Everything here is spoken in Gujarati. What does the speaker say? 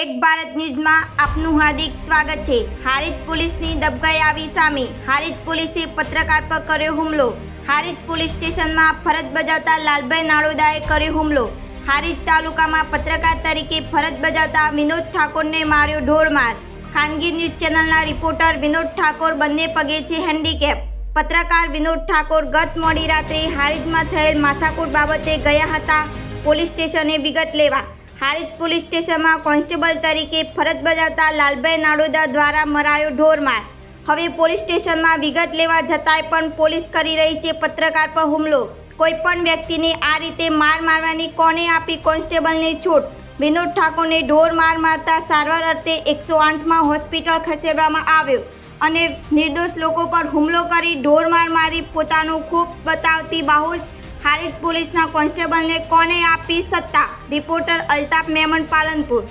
ભારત ન્યૂઝમાં આપનું હાર્દિક સ્વાગત છે. હારીજ પોલીસની દબકાઈ આવી સામે હારીજ પોલીસે પત્રકાર પર કર્યો હુમલો. હારીજ પોલીસ સ્ટેશનમાં ફરજ બજાવતા લાલભાઈ નાડોદાએ કર્યો હુમલો. હારીજ તાલુકામાં પત્રકાર તરીકે ફરજ બજાવતા વિનોદ ઠાકોરને માર્યો ઢોળમાર ખાનગી ન્યૂઝ ચેનલના રિપોર્ટર વિનોદ ઠાકોર બંને પગે છે હેન્ડીકેપ પત્રકાર વિનોદ ઠાકોર ગત મોડી રાત્રે હારીજમાં થયેલ માથાકૂટ બાબતે ગયા હતા. પોલીસ સ્ટેશને વિગત લેવા હારીજ પોલીસ સ્ટેશનમાં કોન્સ્ટેબલ તરીકે ફરજ બજાવતા લાલભાઈ નાડોદા દ્વારા મરાયો ઢોરમાર. હવે પોલીસ સ્ટેશનમાં વિગત લેવા જતાંય પણ પોલીસ કરી રહી છે પત્રકાર પર હુમલો. કોઈપણ વ્યક્તિને આ રીતે માર મારવાની કોને આપી કોન્સ્ટેબલને છૂટ? વિનોદ ઠાકોરને ઢોર માર મારતા સારવાર અર્થે એકસો આઠમાં હોસ્પિટલ ખસેડવામાં આવ્યો અને નિર્દોષ લોકો પર હુમલો કરી ઢોર માર મારી પોતાનું ખૂબ બતાવતી બાહોશ હારીજ પોલીસના કોન્સ્ટેબલને કોને આપી સત્તા? રિપોર્ટર અલ્તાફ મેમન પાલનપુર